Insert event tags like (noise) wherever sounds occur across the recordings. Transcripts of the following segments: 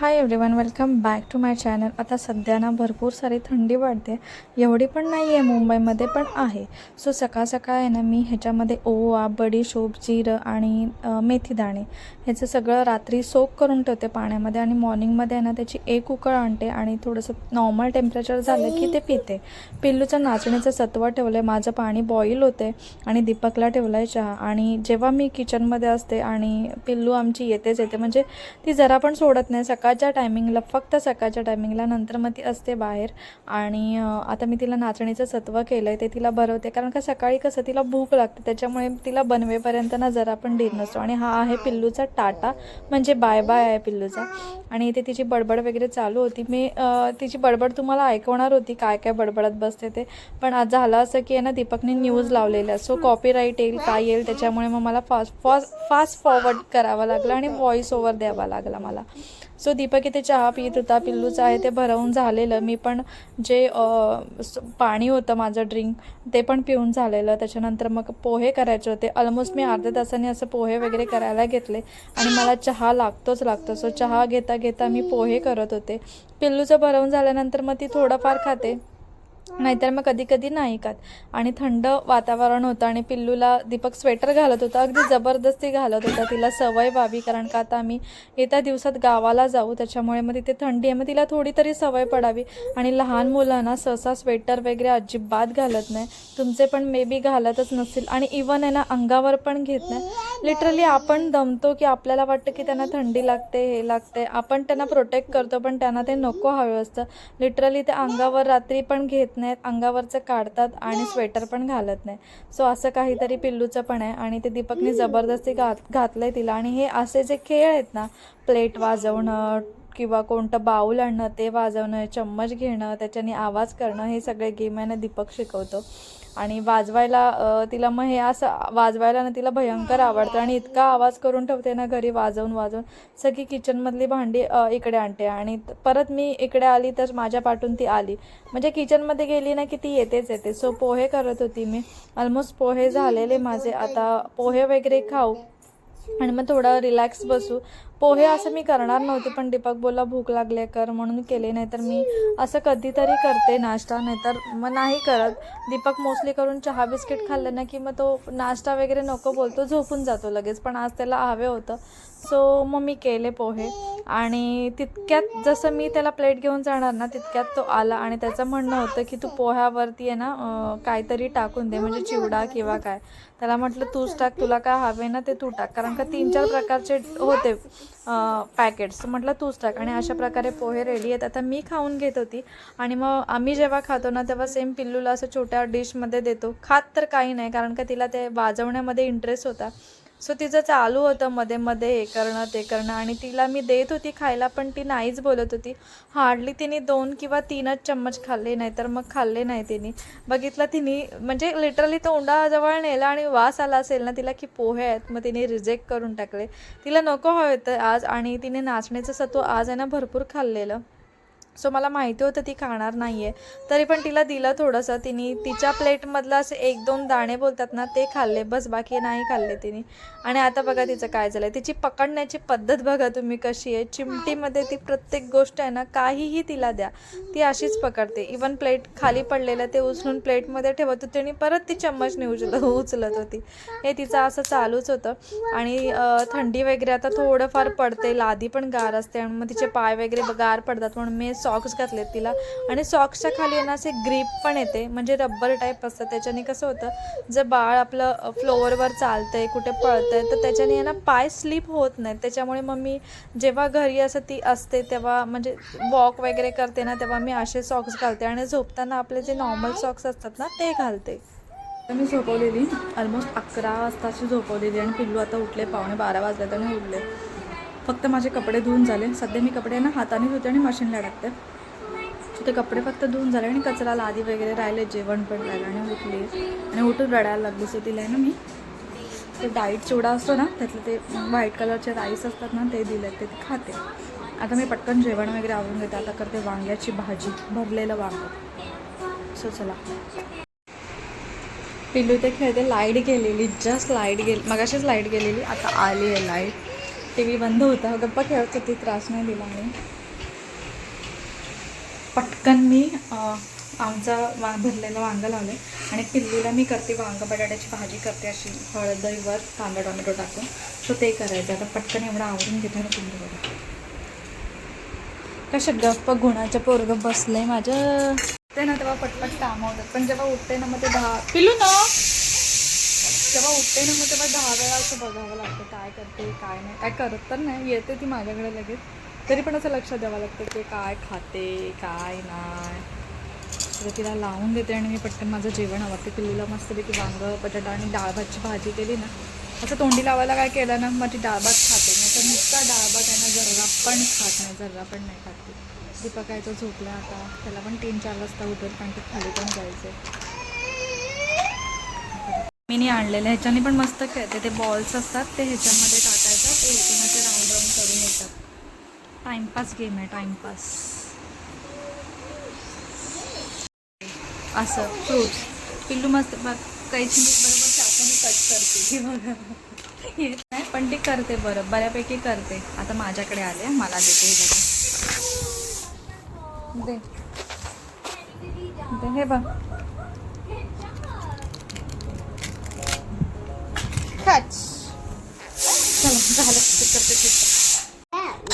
Hi everyone welcome back to my channel. आता सध्या ना भरपूर सारी थंडी वाढते. एवढी पण नाही आहे मुंबईमध्ये पण आहे. सो सकाळ सकाळ आहे ना मी ह्याच्यामध्ये ओवा बडीशोप जिरं आणि मेथी मेथीदाणे ह्याचं सगळं रात्री सोक करून ठेवते पाण्यामध्ये आणि मॉर्निंगमध्ये आहे ना त्याची एक उकळ आणते आणि थोडंसं नॉर्मल टेम्परेचर झालं की ते पिते. पिल्लूचं नाचणीचं सत्व ठेवलं आहे माझं पाणी बॉईल होते आणि दीपकला ठेवला आहे चहा. आणि जेव्हा मी किचनमध्ये असते आणि पिल्लू आमची येतेच येते म्हणजे ती जरा पण सोडत नाही सकाळच्या टायमिंगला फक्त सकाळच्या टायमिंगला नंतर मग ती असते बाहेर. आणि आता मी तिला नाचणीचं सत्व केलं आहे ते तिला भरवते कारण का सकाळी कसं तिला भूक लागते त्याच्यामुळे तिला बनवेपर्यंत ना जरा पण डीर नसतो. आणि हा आहे पिल्लूचा टाटा म्हणजे बाय बाय आहे पिल्लूचा. आणि इथे तिची बडबड वगैरे चालू होती. मी तिची बडबड तुम्हाला ऐकवणार होती काय काय बडबडत बसते ते. पण आज झालं असं की आहे ना दीपकने न्यूज लावलेल्या सो कॉपीराईट येईल काय येईल त्याच्यामुळे मग मला फास्ट फास्ट फास्ट फॉरवर्ड करावं लागलं आणि व्हॉइस ओव्हर द्यावा लागला मला. सो दीपक इथे चहा पित होता पिल्लूचं आहे ते भरवून झालेलं. मी पण जे पाणी होतं माझं ड्रिंक ते पण पिऊन झालेलं. त्याच्यानंतर मग पोहे करायचे होते. ऑलमोस्ट मी अर्ध्या तासाने असं पोहे वगैरे करायला घेतले. आणि मला चहा लागतोच लागतो. सो चहा घेता घेता मी पोहे करत होते. पिल्लूचं भरवून झाल्यानंतर मग ती थोडंफार खाते. नाहीतर मग कधी कधी नाही ऐकत. आणि थंड वातावरण होतं आणि पिल्लूला दीपक स्वेटर घालत होता. अगदी जबरदस्ती घालत होता. तिला सवय व्हावी कारण का आता आम्ही येत्या दिवसात गावाला जाऊ. त्याच्यामुळे मग तिथे थंडी आहे. मग तिला थोडी तरी सवय पडावी. आणि लहान मुलांना सहसा स्वेटर वगैरे अजिबात घालत नाही. तुमचे पण मे बी घालतच नसतील. आणि इवन आहे ना अंगावर पण घेत नाही. लिटरली आपण दमतो की आपल्याला वाटतं की त्यांना थंडी लागते हे लागते. आपण त्यांना प्रोटेक्ट करतो पण त्यांना ते नको हवे असतं. लिटरली ते अंगावर रात्री पण घेत नाहीत अंगावरचं काढतात आणि स्वेटर पण घालत नाही सो असं काहीतरी पिल्लूचं पण आहे आणि ते दीपकने जबरदस्ती घात घातलं आहे तिला आणि हे असे जे खेळ आहेत ना प्लेट वाजवणं किंवा कोणतं बाऊल आणणं ते वाजवणं चम्मच घेणं त्याच्याने आवाज करणं हे सगळे गेम आहे ना दीपक शिकवतो. आणि वाजवायला तिला मग हे असं वाजवायला ना तिला भयंकर आवडतं आणि इतका आवाज करून ठेवते ना घरी वाजवून वाजवून. सगळी किचनमधली भांडी इकडे आणते आणि परत मी इकडे आली तर माझ्या पाठून ती आली. म्हणजे किचनमध्ये गेली ना की ती येतेच येते. सो पोहे करत होती मी. ऑलमोस्ट पोहे झालेले माझे. आता पोहे वगैरे खाऊ आणि मग थोडं रिलॅक्स बसू. पोहे असं मी करणार नव्हते पण दीपक बोलला भूक लागले कर म्हणून केले नाही तर मी असं कधीतरी करते नाश्ता नाहीतर मग नाही करत. दीपक मोस्टली करून चहा बिस्किट खाल्लं ना की मग तो नाश्ता वगैरे नको बोलतो झोपून जातो लगेच पण आज त्याला हवे होतं. सो मग मी केले पोहे आणि तितक्यात जसं मी त्याला प्लेट घेऊन जाणार ना तितक्यात तो आला आणि त्याचं म्हणणं होतं की तू पोह्यावरती आहे ना काहीतरी टाकून दे म्हणजे चिवडा किंवा काय. त्याला म्हटलं तूच टाक तुला काय हवे ना ते तू टाक. कारण का तीन चार प्रकारचे होते. पॅकेट्स म्हटलं तूच टाक. आणि अशा प्रकारे पोहे रेडी आहेत. आता मी खाऊन घेत होती. आणि मग आम्ही जेव्हा खातो ना तेव्हा सेम पिल्लूला असं छोट्या डिशमध्ये देतो. खात तर काही नाही कारण का तिला ते वाजवण्यामध्ये इंटरेस्ट होता. सो तिचं चालू होतं मध्ये मध्ये हे करणं ते करणं आणि तिला मी देत होती खायला पण ती नाहीच बोलत होती. हार्डली तिने दोन किंवा तीनच चम्मच खाल्ले नाही तर मग खाल्ले नाही तिने. बघितलं तिने म्हणजे लिटरली तोंडाजवळ नेला आणि वास आला असेल ना तिला की पोहे आहेत मग तिने रिजेक्ट करून टाकले. तिला नको हवं होतं आज आणि तिने नाचण्याचं सत्व आज आहे ना भरपूर खाल्लेलं. सो मला माहिती होतं ती खाणार नाही आहे तरी पण तिला दिलं थोडंसं. तिने तिच्या प्लेटमधलं असे एक दोन दाणे बोलतात ना ते खाल्ले. बस बाकी नाही खाल्ले तिने. आणि आता बघा तिचं काय झालं तिची पकडण्याची पद्धत बघा तुम्ही कशी आहे. चिमटीमध्ये ती प्रत्येक गोष्ट आहे ना काहीही तिला द्या. ती अशीच पकडते. इवन प्लेट खाली पडलेलं ते उचलून प्लेटमध्ये ठेवत होती. आणि परत ती चम्मच उचल उचलत होती. हे तिचं असं चालूच होतं. आणि थंडी वगैरे आता थोडंफार पडते. लादी पण गार असते. आणि मग तिचे पाय वगैरे गार पडतात. म्हणून मी सॉक्स घातलेत तिला. आणि सॉक्सच्या खाली आहे ना असे ग्रीप पण येते. म्हणजे रब्बर टाईप असतं. त्याच्याने कसं होतं जर बाळ आपलं फ्लोअरवर चालतंय कुठे पळतंय तर त्याच्याने आहे ना पाय स्लिप होत नाहीत. त्याच्यामुळे मग मी जेव्हा घरी असं ती असते तेव्हा म्हणजे वॉक वगैरे करते ना तेव्हा मी असे सॉक्स घालते. आणि झोपताना आपले जे नॉर्मल सॉक्स असतात ना ते घालते. मी झोपवलेली. ऑलमोस्ट अकरा वाजताची झोपवलेली. आणि पिल्लू आता उठले पावणे बारा वाजले आणि उठले. फक्त माझे कपडे धुवून झाले. सध्या मी कपडे ना हाताने धुते आणि मशीनला टाकते. ते कपडे फक्त धुवून झाले आणि कचरा लादी वगैरे राहिले जेवण पण राहिलं आणि उठली. आणि उठून रडायला लागली. सो तिला आहे ना मी ते डाईट चिवडा असतो ना त्यातले ते व्हाईट कलरचे राईस असतात ना ते दिले ते खाते. आता मी पटकन जेवण वगैरे आवरून घेते. आता करते वांग्याची भाजी भरलेलं वांगं. सो चला. पिल्लू ते खेळते. लाइट गेलेली. जस्ट लाइट गेली मगाशीच लाइट गेलेली. आता आली आहे लाइट टी व्ही बंद होता. गप्पा खेळत होती त्रास नाही दिला मी. पटकन मी आमचा वा भरलेलं वांगं लावले आणि पिल्लूला मी करते वांग बटाट्याची भाजी करते अशी हळदईवर कांदा टोमॅटो टाकून. सो ते करायचं. आता पटकन एवढं आवडून घेते ना पिल्लू बघा. कशा गप्प गुणाच्या पोरग बसलंय माझं. ते ना तेव्हा पटपट काम होतात पण जेव्हा उठते ना मग ते दहा पिलू ना जेव्हा उठते ना मग तेव्हा दहा वेळा असं बघावं लागतं काय करते काय नाही. काय करत तर नाही येते ती माझ्याकडे लगेच. तरी पण असं लक्ष द्यावं लागतं की काय खाते काय नाही. तर तिला लावून देते आणि मी पटकन माझं जेवण आवडते पिल्लूला मस्तपैकी वांगं बटाटा आणि डाळ भातची भाजी केली ना असं तोंडी लावायला काय केलं ना माझी डाळ भात खाते. नाही तर नुसता डाळ भात आहे ना जर्रा पण खात नाही जर्रा पण नाही खाते दीपक आहे तो झोपला आता. त्याला पण तीन चार वाजता उठेल कारण ते खाली पण जायचं मीनी आणलेले ह्याच्याने पण मस्त खेळते. ते बॉल्स असतात ते ह्याच्यामध्ये टाकायचं. ते इथून असे राऊंड राऊंड करून येतात. टाइमपास गेम आहे टाइमपास असं फ्रूट्स पिल्लू मस्त बघ काही बरोबर चाकून कट करते. बघा. येत नाही पण ती करते बरं. बऱ्यापैकी करते. आता माझ्याकडे आले मला देते हे बघा. दे. दे हे बघ. कच झालं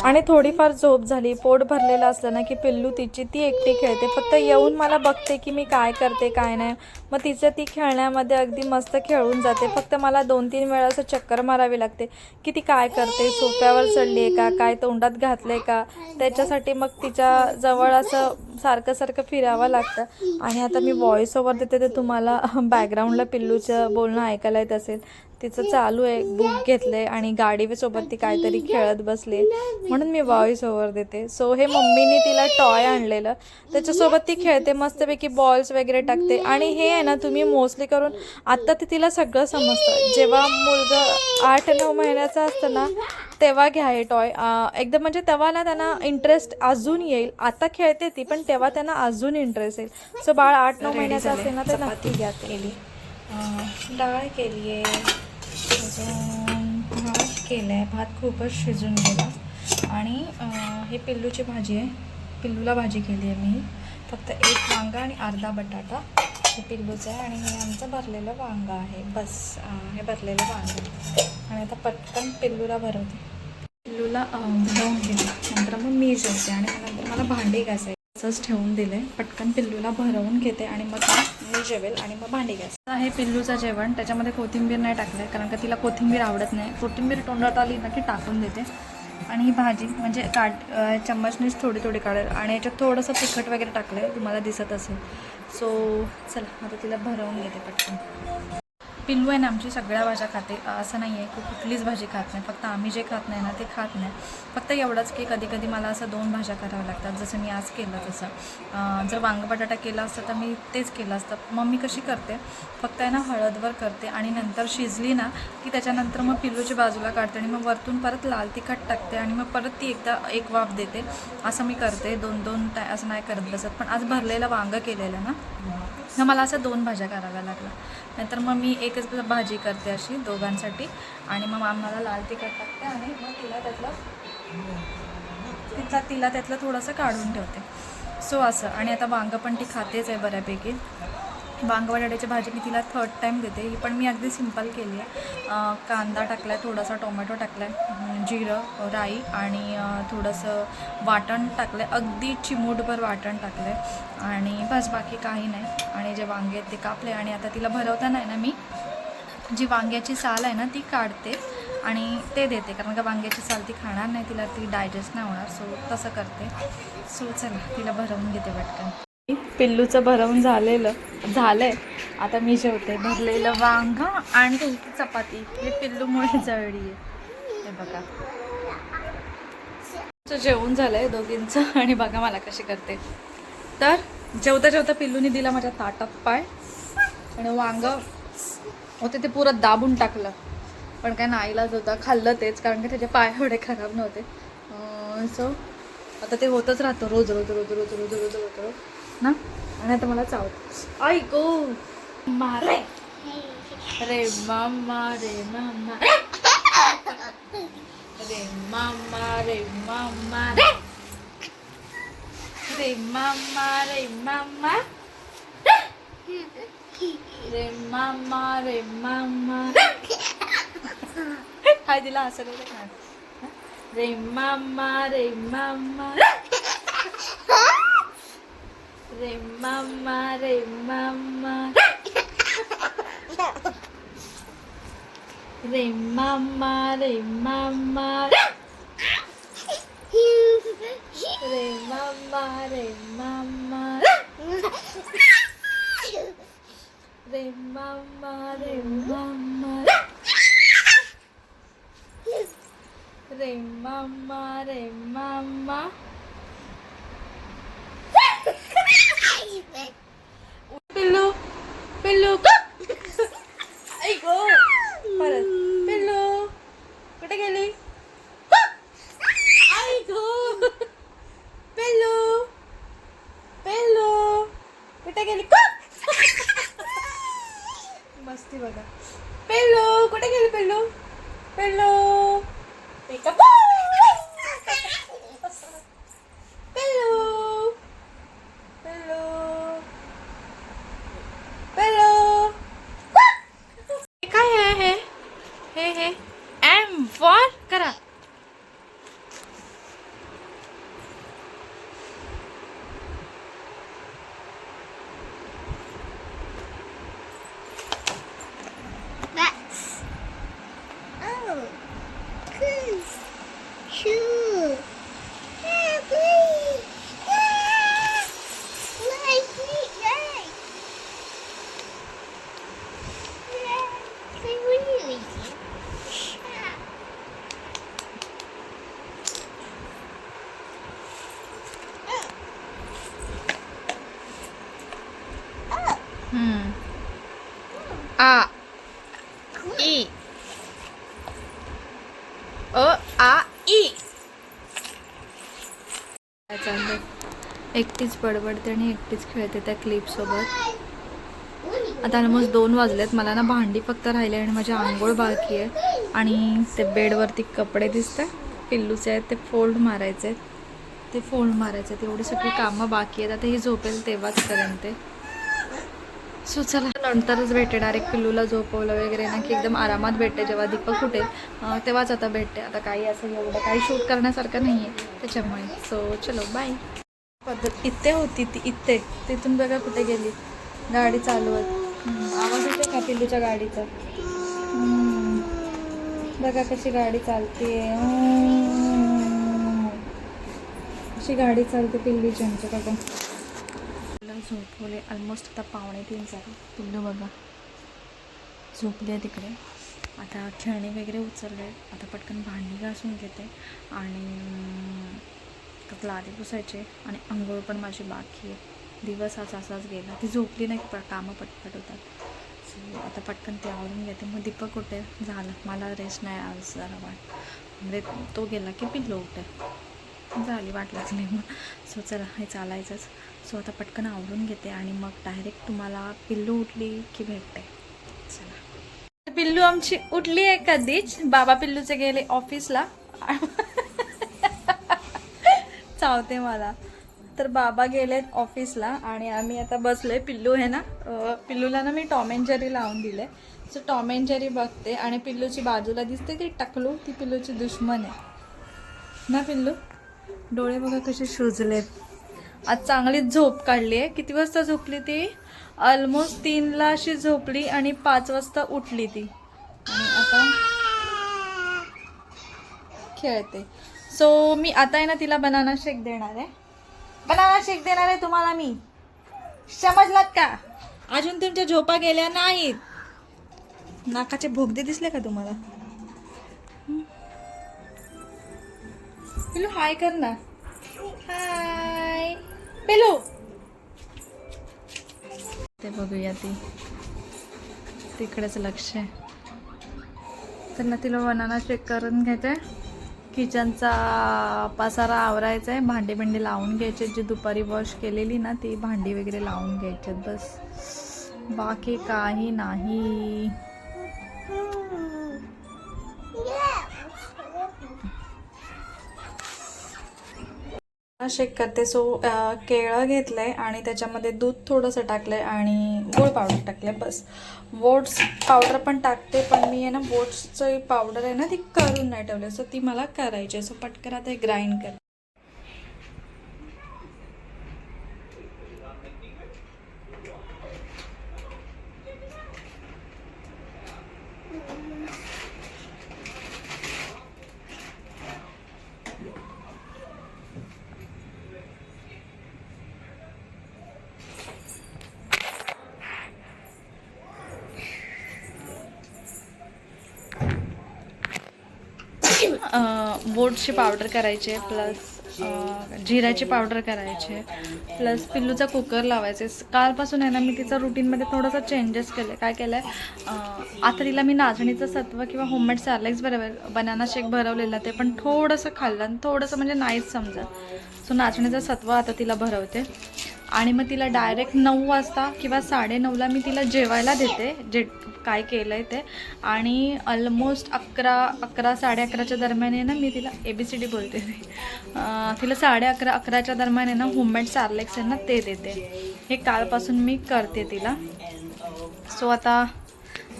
आणि थोडीफार झोप झाली पोट भरलेलं असलं ना की पिल्लू तिची ती एकटी खेळते. फक्त येऊन मला बघते की मी काय करते काय नाही. मग तिचं ती खेळण्यामध्ये अगदी मस्त खेळून जाते. फक्त मला दोन तीन वेळा असं चक्कर मारावी लागते की ती काय करते सोफ्यावर चढली आहे का काय तोंडात घातलं आहे का? त्याच्यासाठी मग तिच्या जवळ असं सारखं सारखं फिरावं लागतं. आणि आता मी व्हॉइस ओव्हर देते तर तुम्हाला (laughs) बॅकग्राऊंडला पिल्लूचं बोलणं ऐकायला येत असेल. तिचं चालू आहे बुक घेतले आणि गाडी सोबत ती काहीतरी खेळत बसले म्हणून मी व्हॉइस ओव्हर देते. सो हे मम्मीने तिला टॉय आणलेलं. त्याच्यासोबत ती खेळते मस्तपैकी बॉल्स वगैरे टाकते. आणि हे आहे ना तुम्ही मोस्टली करून आत्ता ते तिला सगळं समजतं. जेव्हा मुलगा आठ नऊ महिन्याचा असतं ना तेव्हा घ्या हे टॉय एकदम म्हणजे तेव्हा ना त्यांना इंटरेस्ट अजून येईल. आता खेळते ती पण तेव्हा त्यांना अजून इंटरेस्ट येईल. सो बाळ आठ नऊ महिन्याचं असेल ना तर नक्की घ्या केली डाळ केली आहे अजून भात केलं आहे भात खूपच शिजून गेला. आणि हे पिल्लूची भाजी आहे. पिल्लूला भाजी केली आहे मी. फक्त एक वांगा आणि अर्धा बटाटा हे पिल्लूचं आहे. आणि हे आमचं भरलेलं वांगा आहे. बस हे भरलेलं वांगा आणि आता पटकन पिल्लूला भरवते. पिल्लूला भरवून घेते. नंतर मग मी जेवते. आणि नंतर मला भांडी घासायची. असंच ठेवून दिले पटकन पिल्लूला भरवून घेते आणि मग मी जेवेल आणि मग भांडी घास आहे पिल्लूचं जेवण. त्याच्यामध्ये कोथिंबीर नाही टाकलं कारण का तिला कोथिंबीर आवडत नाही. कोथिंबीर तोंडात आली ना की टाकून देते. आणि ही भाजी म्हणजे काट चम्मचनेच चम्मचनीच थोडी थोडी काढेल. आणि याच्यात थोडंसं तिखट वगैरे टाकलं आहे तुम्हाला दिसत असेल. सो चला आता तिला भरवून घेते पटकन. पिल्लू आहे ना आमची सगळ्या भाज्या खाते. असं नाही आहे की कुठलीच भाजी खात नाही. फक्त आम्ही जे खात नाही ना ते खात नाही. फक्त एवढंच की कधी कधी मला असं दोन भाज्या कराव्या लागतात. जसं मी आज केलं तसं. जर वांग बटाटा केला असतं तर मी तेच केलं असतं. मम्मी कशी करते? फक्त आहे ना हळदवर करते आणि नंतर शिजली ना की त्याच्यानंतर मग पिल्लूची बाजूला काढते आणि मग वरतून परत लाल तिखट टाकते आणि मग परत ती एकदा एक वाफ देते. असं मी करते. दोन दोन टाय असं नाही करत बसत. पण आज भरलेलं वांगं केलेलं ना मला असं दोन भाज्या कराव्या लागल्या. नाहीतर मग मी एकच भाजी करते अशी दोघांसाठी. आणि मग आम्हाला लाल तिखट टाकते आणि मग तिला त्यातलं तिथला तिला त्यातलं थोडंसं काढून ठेवते. सो असं. आणि आता वांगं पण ती खातेच आहे बऱ्यापैकी. वांग बटाट्याची भाजी मी तिला थर्ड टाईम देते. ही पण मी अगदी सिंपल केली आहे. कांदा टाकला आहे थोडासा टोमॅटो टाकला आहे जिरं राई आणि थोडंसं वाटण टाकलं आहे अगदी चिमूटभर वाटण टाकलं आहे आणि बस बाकी काही नाही. आणि जे वांगे आहेत ते कापले आणि आता तिला भरवताना आहे ना मी जी वांग्याची साल आहे ना ती काढते आणि ते देते. कारण का वांग्याची साल ती खाणार नाही तिला ती डायजेस्ट नाही होणार. सो तसं करते. सो चला तिला भरवून घेते पटकन. पिल्लूचं भरवून झालेलं झालंय. आता मी जेवते. भरलेलं वांग आणि तुमची चपाती. हे पिल्लूमुळे जळली आहे. हे बघा. आमचं जेवण झालंय दोघींचं. आणि बघा मला कशी करते. तर जेवता जेवता पिल्लूनी दिला माझ्या ताटात पाय. आणि वांग होते ते पुरं दाबून टाकलं. पण काय नाईला होता खाल्लं तेच कारण की त्याचे पाय एवढे खराब नव्हते. सो आता ते होतच राहतं रोज रोज रोज रोज रोज रोज रोज रोज ना? आणि आता मला चावत आई गो! मारे! रे मामा रे मामा. रे मामा रे मामा đi Remama, remama. Remama, remama. Hai đi mama đi mama đi mama đi mama Remama, remama. Rể mama, rể mama Rể mama, rể mama Rể mama, rể mama Pelu, pelu, Ay, go! Para. एकटीच बडबडते आणि एकटीच खेळते त्या क्लिपसोबत आता almost दोन वाजलेत. मला ना भांडी फक्त राहिले आणि माझी आंघोळ बाकी आहे. आणि ते बेडवरती कपडे दिसतात पिल्लूचे आहेत. ते फोल्ड मारायचे आहेत. ते फोल्ड मारायचे आहेत. एवढी सगळी कामं बाकी आहेत. आता ही झोपेल तेव्हाच करेन ते. सो चला. नंतरच भेटे डायरेक्ट पिल्लूला झोपवलं वगैरे ना की एकदम आरामात भेटते. जेव्हा दीपक उठेल तेव्हाच आता भेटते. आता काही असं एवढं काही शूट करण्यासारखं नाही आहे त्याच्यामुळे. सो चलो बाय पद्धत इथे होती ती इथे. तिथून बघा कुठे गेली. गाडी चालू आवाज येते का पिल्लूच्या गाडीचा? बघा कशी गाडी चालते. अशी गाडी चालते पिल्लूची आमच्या बघा. झोपवले. ऑलमोस्ट आता पावणे तीन झाले. पिल्लू बघा. झोपले तिकडे. आता खेळणे वगैरे उचलले. आता पटकन भांडी घासून घेते. आणि अं, लादी पुसायचे आणि आंघोळ पण माझी बाकी आहे. दिवस आज असाच गेला. ती झोपली नाही प कामं पटपट होतात. सो आता पटकन ते आवरून घेते. मग दीपक कुठे? झालं. मला रेस्ट नाही आज जरा वाट. म्हणजे तो गेला की पिल्लू उठे झाली वाट लागली मग. सो चला हे चालायचंच. सो आता पटकन आवरून घेते आणि मग डायरेक्ट तुम्हाला पिल्लू उठली की भेटते. चला. पिल्लू आमची उठली आहे कधीच. बाबा पिल्लूचे गेले ऑफिसला चावते मला. तर बाबा गेलेत ऑफिसला आणि आम्ही आता बसलोय. पिल्लू आहे ना पिल्लूला ना मी टॉम अँड जेरी लावून दिले सो टॉम अँड जेरी बघते आणि पिल्लूची बाजूला दिसते ती टकलू ती पिल्लूची दुश्मन आहे. ना पिल्लू? डोळे बघा कसे सुजलेत आज चांगलीच झोप काढली आहे. किती वाजता झोपली ती? ऑलमोस्ट तीनला अशी झोपली आणि पाच वाजता उठली ती. आणि आता खेळते. सो मी आता आहे ना तिला बनाना शेक देणार आहे. बनाना शेक देणार आहे तुम्हाला मी. समजलात का? अजून तुमच्या झोपा गेल्या नाहीत. नाकाचे भोगदे दिसले का तुम्हाला? हं? पिलू हाय कर ना. हाय पिलू. ते बघूया ती. तिकडेच लक्ष आहे. त्यांना तिला बनाना शेक करून घ्यायचं किचनचा पसारा आवरायचा आहे. भांडी बिंडी लावून घ्यायचे. जी दुपारी वॉश केलेली ना ती भांडी वगैरे लावून घ्यायच्यात बस. बाकी काही नाही. शेक करते सो केळं घेतलं आहे आणि त्याच्यामध्ये दूध थोडंसं टाकलं आहे आणि गूळ पावडर टाकलं आहे बस. वोट्स पावडर पण टाकते पण मी आहे ना वोट्सचं पावडर आहे ना ती करून नाही ठेवली. सो ती मला करायची आहे. सो पटकन आता ग्राइंड कर. बोटची पावडर करायचे प्लस जिऱ्याची पावडर करायचे प्लस पिल्लूचा कुकर लावायचे. कालपासून आहे ना मी तिचा रुटीनमध्ये थोडंसं चेंजेस केले काय केलं आहे आता तिला मी नाचणीचं सत्व किंवा होममेड सॅलेक्स बरोबर बनाना शेक भरवलेला ते पण थोडंसं खाल्लं आणि थोडंसं म्हणजे नाहीच समजा सो नाचणीचं सत्व आता तिला भरवते. आणि मग तिला डायरेक्ट नऊ वाजता किंवा साडेनऊला मी तिला जेवायला देते. जे काय केलं आहे ते. आणि ऑलमोस्ट अकरा अकरा साडे अकराच्या दरम्यान आहे ना मी तिला ए बी सी डी बोलते. तिला साडे अकरा अकराच्या दरम्यान आहे ना होममेड सार्लेक्स आहे ना ते देते. हे कालपासून मी करते तिला. सो आता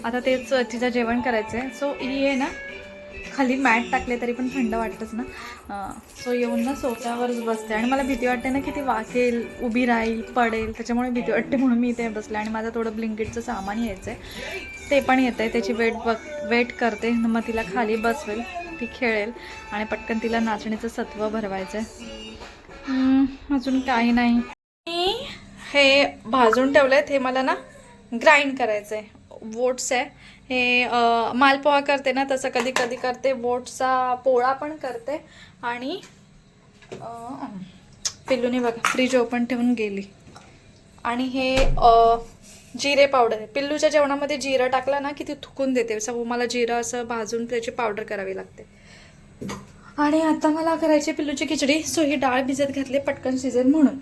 आता तेच तिचं जेवण करायचं आहे सो ही आहे ना खाली मॅट टाकले तरी पण थंड वाटतंच ना. सो येऊन ना सोफ्यावरच बसते. आणि मला भीती वाटते ना की ती वाकेल उभी राहील पडेल. त्याच्यामुळे भीती वाटते म्हणून मी इथे बसले. आणि माझं थोडं ब्लिंकेटचं सामान यायचं आहे ते पण येतं आहे त्याची वेट बघ वेट करते. मग तिला खाली बसवेल. ती खेळेल. आणि पटकन तिला नाचणीचं सत्व भरवायचं आहे अजून काही नाही. मी हे भाजून ठेवलं आहे हे मला ना ग्राइंड करायचं आहे वोट्स आहे. हे मालपोहा करते ना तसं कधी कधी करते. बोटचा पोळा पण करते. आणि पिल्लूने बघा फ्रीज ओपन ठेवून गेली. आणि हे जिरे पावडर आहे. पिल्लूच्या जेवणामध्ये जिरं टाकलं ना की ती थुकून देते. सो मला जिरं असं भाजून त्याची पावडर करावी लागते. आणि आता मला करायची पिल्लूची खिचडी. सो ही डाळ भिजत घातली पटकन शिजेल म्हणून.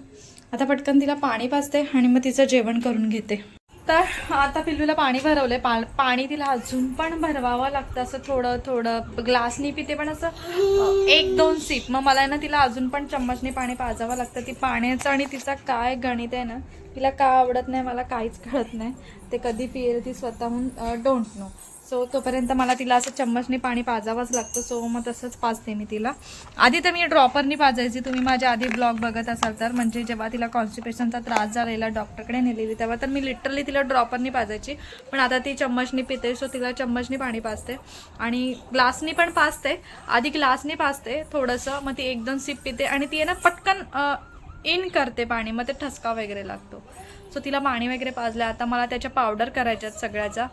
आता पटकन तिला पाणी पाजते आणि मग तिचं जेवण करून घेते. तर आता पिल्लूला पाणी भरवलंय. पा पाणी तिला अजून पण भरवावं लागतं. असं थोडं थोडं ग्लासनी पिते पण असं एक दोन सीप मग मला आहे ना तिला अजून पण चम्मचने पाणी पाजावं लागतं. ती पाण्याचं आणि तिचा काय गणित आहे ना तिला का आवडत नाही मला काहीच कळत नाही. ते कधी पिएल ती स्वतःहून डोंट नो सो तोपर्यंत मला तिला असं चम्मचने पाणी पाजावंच लागतं. सो मग तसंच पाजते मी तिला. आधी तर मी ड्रॉपरनी पाजायची. तुम्ही माझ्या आधी ब्लॉग बघत असाल तर. म्हणजे जेव्हा तिला कॉन्स्टिपेशनचा त्रास झालेला डॉक्टरकडे नेलेली तेव्हा तर मी लिटरली तिला ड्रॉपरनी पाजायची. पण आता ती चम्मचनी पिते सो तिला चम्मचनी पाणी पाजते. आणि ग्लासनी पण पाजते. आधी ग्लासनी पाजते थोडंसं. मग ती एकदम सीप सिप पिते. आणि ती आहे ना पटकन इन करते पाणी. मग ते ठसका वगैरे लागतो. सो तिला पाणी वगैरे पाजलं. आता मला त्याच्या पावडर करायच्यात सगळ्याचा.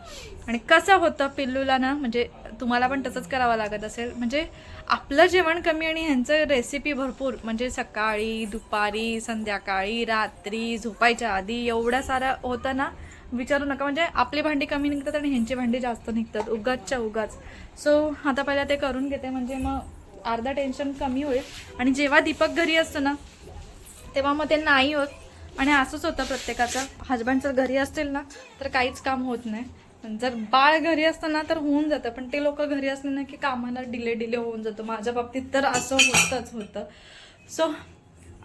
आणि कसं होतं पिल्लूला ना म्हणजे तुम्हाला पण तसंच करावं लागत असेल. म्हणजे आपलं जेवण कमी आणि ह्यांचं रेसिपी भरपूर. म्हणजे सकाळी दुपारी संध्याकाळी रात्री झोपायच्या आधी एवढ्या साऱ्या होतं ना विचारू नका. म्हणजे आपली भांडी कमी निघतात आणि ह्यांची भांडी जास्त निघतात. उगाचच्या उगाच. सो आता पहिला ते करून घेते. म्हणजे मग अर्धा टेन्शन कमी होईल. आणि जेव्हा दीपक घरी असतं ना तेव्हा मग ते नाही होत. आणि असंच होतं प्रत्येकाचं. हजबंड जर घरी असतील ना तर काहीच काम होत नाही. पण जर बाळ घरी असतं ना तर होऊन जातं. पण ते लोक घरी असले ना की कामाला डिले डिले होऊन जातं. माझ्या बाबतीत तर असं होतंच होतं. सो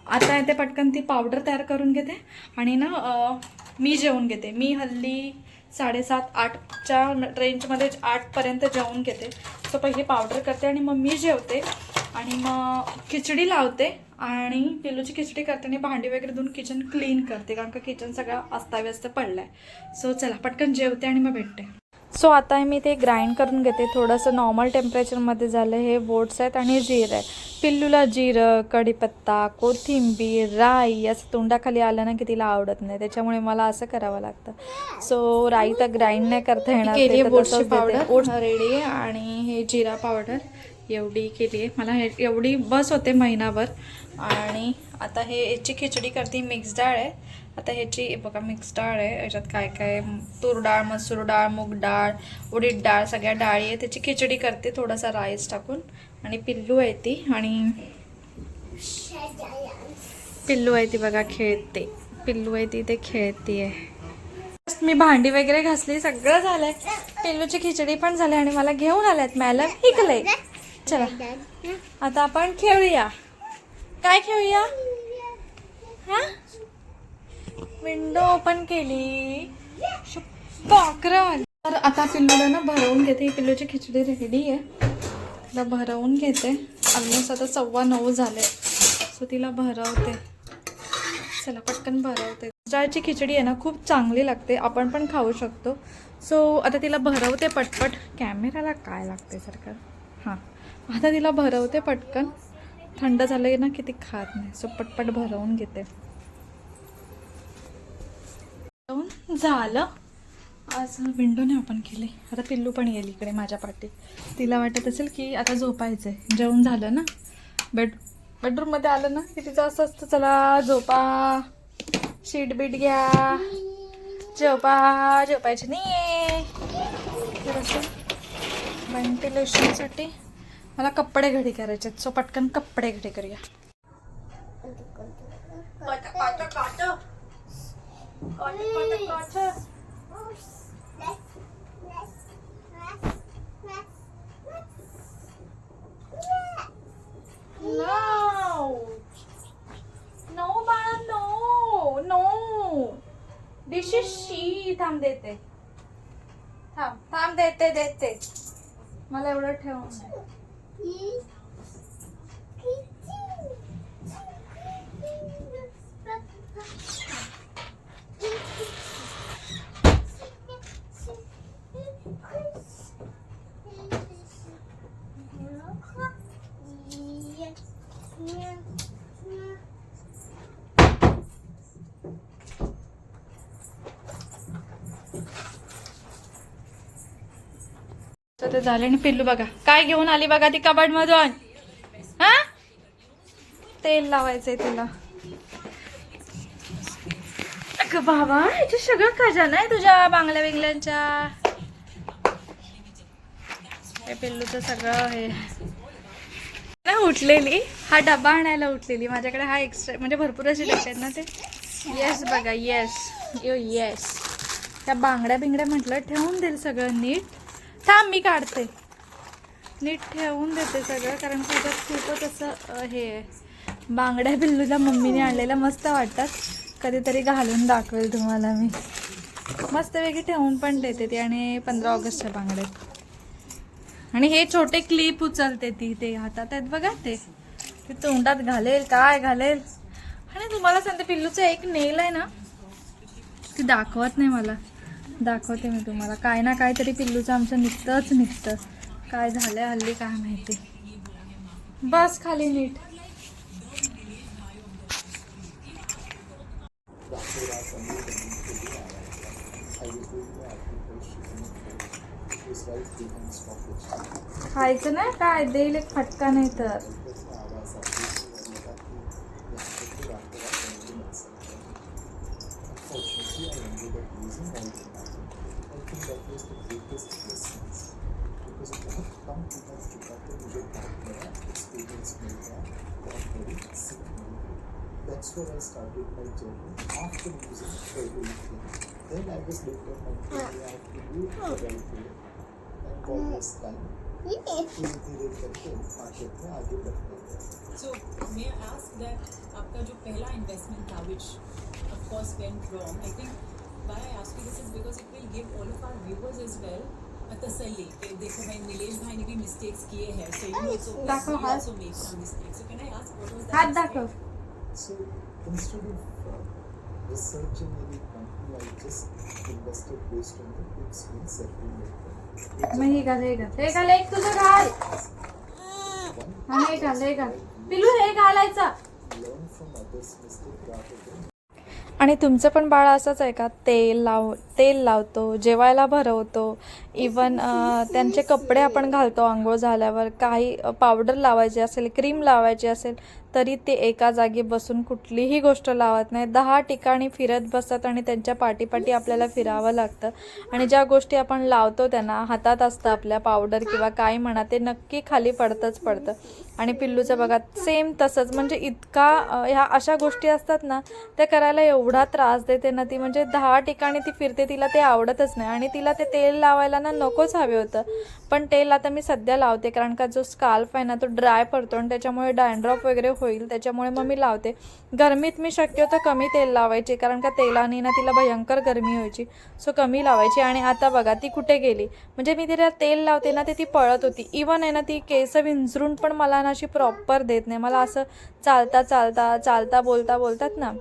आता येते पटकन ती पावडर तयार करून घेते. आणि ना मी जेवून घेते. मी हल्ली साडेसात आठच्या रेंजमध्ये आठपर्यंत जेवून घेते. सो पहिली पावडर करते आणि मग मी जेवते. आणि मग खिचडी लावते. आणि पिल्लूची खिचडी करते आणि भांडी वगैरे धुवून किचन क्लीन करते कारण का किचन सगळं अस्ताव्यस्त पडलं आहे सो चला पटकन जेवते आणि मग भेटते. सो आता मी ते ग्राइंड करून घेते. थोडंसं नॉर्मल टेम्परेचरमध्ये झालं हे बोट्स आहेत आणि जिरं आहे. पिल्लूला जिरं कढीपत्ता कोथिंबीर राई असं तोंडाखाली आलं ना की तिला आवडत नाही. त्याच्यामुळे मला असं करावं लागतं. सो राई तर ग्राइंड नाही करता येणार बोटची. पावडर. ओट्स रेडी आहे. आणि हे जिरा पावडर एवढी केली आहे मला हे एवढी बस होते महिनाभर. आणि आता हे याची खिचडी करते मिक्स डाळ आहे. आता ह्याची बघा मिक्स डाळ आहे. याच्यात काय काय तूर डाळ मसूर डाळ मूग डाळ उडीद डाळ सगळ्या डाळी आहे त्याची खिचडी करते थोडासा राईस टाकून. आणि पिल्लू आहे ती आणि पिल्लू आहे ती बघा खेळते. पिल्लू आहे ती ते खेळते मी भांडी वगैरे घासली सगळं झालंय. पिल्लूची खिचडी पण झाली आणि मला घेऊन आल्यात. मॅडम ऐकलंय चला. आता आपण खेळूया. काय खेळूया? हा? विंडो ओपन केली. कॉकरल तर आता पिल्लूला ना भरवून घेते. ही पिल्लूची खिचडी रेडी आहे. तिला भरवून घेते. ऑलमोस्ट आता सव्वा नऊ झाले. सो तिला भरवते. चला पटकन भरवते. जायची खिचडी आहे ना खूप चांगली लागते. आपण पण खाऊ शकतो. सो आता तिला भरवते पटपट. कॅमेराला काय लागते सरकार हां. आता तिला भरवते पटकन. थंड झालं ना की ती खात नाही. सो पटपट भरवून घेते. झालं. आज विंडो नाही ओपन केली. आता पिल्लू पण येईल इकडे माझ्या पाठी. तिला वाटत असेल की आता झोपायचं आहे जेवण झालं ना? बेड बेडरूममध्ये आलं ना की तिचं असं असतं चला झोपा. शीट बीट घ्या. झोपा झोपायची नाही तर असं व्हेंटिलेशनसाठी मला कपडे घडी करायचे सो पटकन कपडे घडी करूया. नो नो डिशेस शी थांब देते. थांब थांब देते देते. मला एवढं ठेवून दे. झाले आणि पिल्लू बघा. काय घेऊन आली बघा ती कबाड मधून हा? तेल लावायचंय तिला. अगं बाबा ह्याच्या सगळं खजान आहे तुझ्या बांगल्या बिंगल्यांच्या. हे पिल्लूचं सगळं हे. ना उठलेली. हा डबा आणायला उठलेली. माझ्याकडे हा एक्स्ट्रा म्हणजे भरपूर असे डबे आहेत ना ते. येस बघा येस यो येस त्या बांगड्या बिंगड्या म्हटलं ठेवून देईल सगळं नीट. थांब मी काढते. नीट ठेवून देते सगळं कारण त्याच्यात खूपच असं हे आहे. बांगड्या बिल्लूला मम्मीने आणलेल्या मस्त वाटतात. कधीतरी घालून दाखवेल तुम्हाला मी. मस्त वेगळी ठेवून पण देते ती आणि पंधरा ऑगस्टच्या बांगड्यात आणि हे छोटे क्लिप उचलते ती ते हातात आहेत बघा ते. ते तोंडात घालेल काय घालेल. आणि तुम्हाला सांगते पिल्लूचं एक नेल आहे ना ती दाखवत नाही मला. दाखवते मी तुम्हाला. काय ना काहीतरी पिल्लूचं आमचं निघतंच निघतं. काय झालंय हल्ली काय माहिती. बस खाली नीट. खायचं नाही काय? देईल एक फटका नाही तर. Thank you. think that was the greatest blessings. Because बहुत कम कीमत चुका के मुझे बहुत बड़ा experience मिल गया बहुत बड़ी सीख मिल गई That's where I started my journey after losing everything. Then I was later mentally I have to do it the right way. And God was kind. धीरे धीरे करके मार्केट में आगे बढ़ते गए So may I ask that आपका जो पहला investment था which of course went wrong I think why I ask you this is because it will give all of our viewers as well a कि देखो भाई नीलेश भाई ने भी mistakes किए हैं so you also make some mistakes so can I ask what was that? दाखव So instead of uh, researching any company, I just invested based on the that we made. मग हे घाल हे घाल हे घाल एक तुझं घाल हा हे घाल हे घाल पिलू हे घालायचं Learn from others' mistakes rather than आणि तुमचं पण बाळ असंच आहे का? तेल लाव तेल लावतो जेवायला भरवतो. इवन त्यांचे कपडे आपण घालतो आंघोळ झाल्यावर. काही पावडर लावायची असेल क्रीम लावायची असेल तरी ते एका जागी बसून कुठलीही गोष्ट लावत नाही दहा ठिकाणी फिरत बसतात आणि त्यांच्या पाठीपाठी आपल्याला फिरावं लागतं. आणि ज्या गोष्टी आपण लावतो त्यांना हातात असतं आपल्या पावडर किंवा काय म्हणा ते नक्की खाली पडतंच पडतं. आणि पिल्लूचं बघा सेम तसंच. म्हणजे इतका ह्या अशा गोष्टी असतात ना त्या करायला एवढा त्रास देते ना ती. म्हणजे दहा ठिकाणी ती फिरते तिला ते आवडतच नाही. आणि तिला ते तेल लावायला ना नकोच हवे होतं. पण तेल आता मी सध्या लावते कारण का जो स्काल्फ आहे ना तो ड्राय पडतो आणि त्याच्यामुळे डॅन्ड्रॉप वगैरे होईल. त्याच्यामुळे मग मी लावते. गरमीत मी शक्यतो कमी तेल लावायचे कारण का तेलाने ना तिला भयंकर गरमी व्हायची. सो कमी लावायची. आणि आता बघा ती कुठे गेली? म्हणजे मी तिला तेल लावते ना ते ती पळत होती. इवन आहे ना ती केस विंचरून पण मला ना अशी प्रॉपर देत नाही. मला असं चालता चालता चालता बोलता बोलतात ना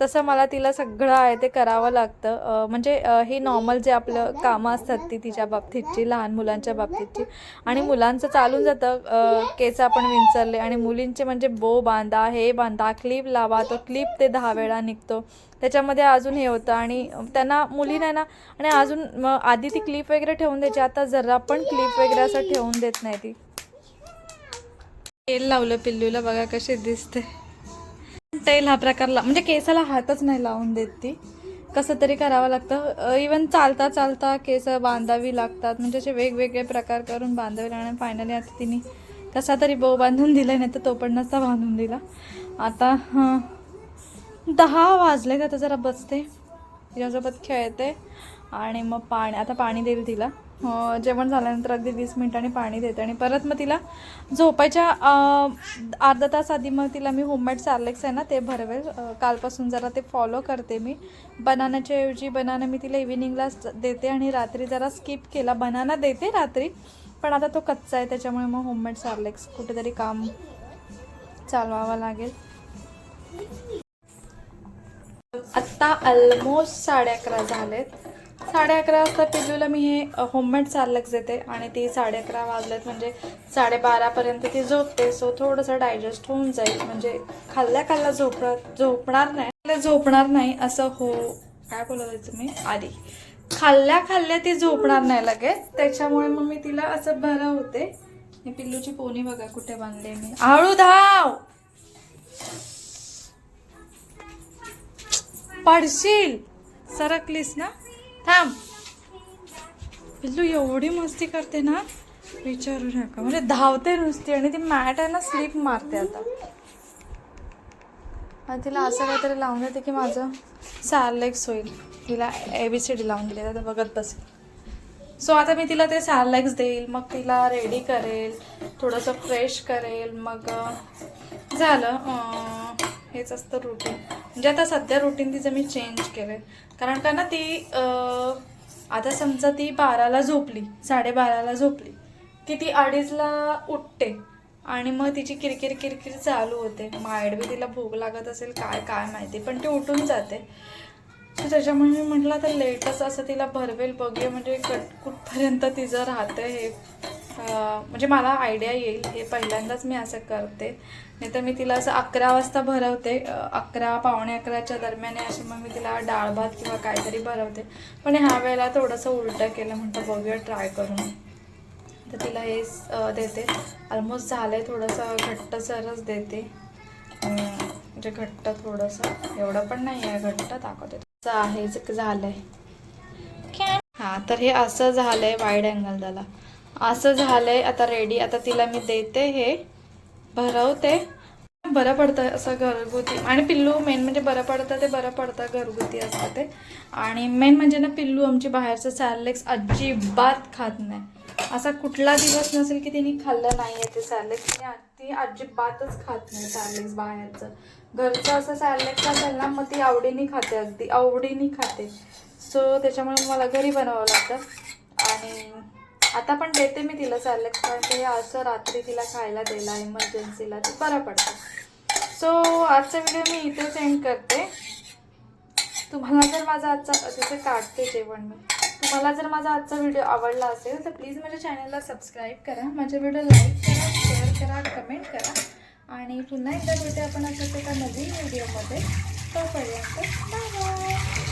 तसं मला तिला सगळं आहे ते करावं लागतं. म्हणजे हे नॉर्मल जे आपलं कामं असतात ती तिच्या बाबतीतची लहान मुलांच्या बाबतीतची. आणि मुलांचं चालून जातं केस आपण विंचरले आणि मुलींचे म्हणजे बो बांधा हे बांधा क्लिप लावा तो क्लिप ते दहा वेळा निघतो. त्याच्यामध्ये अजून हे होतं आणि त्यांना मुलींना ना आणि अजून आधी ती क्लिप वगैरे ठेवून द्यायची आता जरा पण क्लिप वगैरे असं ठेवून देत नाही ती. तेल लावलं पिल्लूला बघा कसे दिसते तेल हा प्रकार ला म्हणजे केसाला हातच नाही लावून देत ती. कसं तरी करावं लागतं. इवन चालता चालता केस बांधावी लागतात. म्हणजे असे वेगवेगळे प्रकार करून बांधावे लागणार. फायनली आता तिने कसा तरी बो बांधून दिला नाही तर तो पण नसता बांधून दिला. आता दहा वाजले आता जरा बसते. तिच्यासोबत खेळते. आणि मग पाणी आता पाणी देईल तिला. जेवण झाल्यानंतर अगदी वीस मिनिटांनी पाणी देते आणि परत मग तिला झोपायच्या अर्धा तास आधी मग तिला मी होममेड सार्लेक्स आहे ना ते भरवेल. कालपासून जरा ते फॉलो करते मी. बनानाच्या ऐवजी बनाना मी तिला इव्हिनिंगला देते आणि रात्री जरा स्किप केला. बनाना देते रात्री पण आता तो कच्चा आहे त्याच्यामुळे मग होममेड सार्लेक्स कुठेतरी काम चालवावं लागेल. आत्ता ऑलमोस्ट साडे अकरा झालेत. साडे अकरा वाजता पिल्लूला मी हे होममेड सारलक्स देते आणि ती साडे अकरा वाजलेत म्हणजे साडेबारापर्यंत ती झोपते. सो थोडंसं डायजेस्ट होऊन जाईल. म्हणजे खाल्ल्या खाल्ल्या झोपणार झोपणार नाही. खाल्ल्या झोपणार नाही असं हो काय बोलत होते मी? आधी. खाल्ल्या खाल्ल्या ती झोपणार नाही लगेच. त्याच्यामुळे मग मी तिला असं भरं होते मी पिल्लूची पोनी बघा कुठे बांधले मी. हळू धाव! पडशील. सरकलीस ना? थांब. पिल्लू एवढी मस्ती करते ना विचारू नका. म्हणजे धावते नुसती आणि ती मॅट आहे ना स्लीप मारते आता. आणि तिला असं काहीतरी लावून देते की माझं सॅरलेक्स होईल. तिला ए बी सी डी लावून दिली. आता बघत बसेल. सो आता मी तिला ते सॅरलेक्स देईल. मग तिला रेडी करेल. थोडंसं फ्रेश करेल. मग झालं. हेच असतं रुटीन म्हणजे आता सध्या रुटीन तिचं मी चेंज केलं आहे कारण का ना ती आता समजा ती बाराला झोपली साडेबाराला झोपली की ती अडीचला उठते आणि मग तिची किरकिर किरकिर चालू होते. मायड बी तिला भूक लागत असेल काय काय माहिती पण ती उठून जाते. सो त्याच्यामुळे मी म्हटलं आता लेटच असं तिला भरवेल बघूया म्हणजे कट कुठपर्यंत तिचं राहतं हे म्हणजे मला आयडिया येईल हे पहिल्यांदाच मी असं करते. नाहीतर मी तिला असं अकरा वाजता भरवते. अकरा पावणे अकराच्या दरम्यान असे मग मी तिला डाळ भात किंवा काहीतरी भरवते. पण ह्या वेळेला थोडंसं उलटं केलं म्हणतं बघूया ट्राय करून. तर तिला हे देते. ऑलमोस्ट झालं आहे थोडंसं घट्ट सरच देते. म्हणजे घट्ट थोडंसं. एवढं पण नाही आहे घट्ट दाखवते. असं आहे जे झालं आहे हां तर हे असं झालं आहे वाईड अँगल त्याला असं झालं आहे आता रेडी आता तिला मी देते हे. भरवते बरं पडतं असं घरगुती. आणि पिल्लू मेन म्हणजे बरं पडतं ते बरं पडतं घरगुती असतं ते. आणि मेन म्हणजे ना पिल्लू आमची बाहेरचं सॅलेक्स अजिबात खात नाही. असा कुठला दिवस नसेल की तिने खाल्लं नाही आहे ते सॅलेक्स ती अजिबातच खात नाही सॅलेक्स बाहेरचं. घरचं असं सॅलेक्स असेल ना मग ती आवडीने खाते अगदी. आवडीने खाते. सो त्याच्यामुळे मला घरी बनावं लागतं. आणि आता पण देते मी तिला सॅलेक्स कारण ते असं रात्री तिला खायला द्यायला इमर्जन्सीला ते बरं पडतं. सो आजचा व्हिडिओ मी इथे सेंड करते. तुम्हाला जर माझा आजचा जसं काढते जेवण मी. तुम्हाला जर माझा आजचा व्हिडिओ आवडला असेल तर प्लीज माझ्या चॅनलला सबस्क्राईब करा. माझे व्हिडिओ लाईक करा शेअर करा कमेंट करा. आणि पुन्हा एकदा भेटते आपण असं एका नवीन व्हिडिओमध्ये तोपर्यंत बाय बाय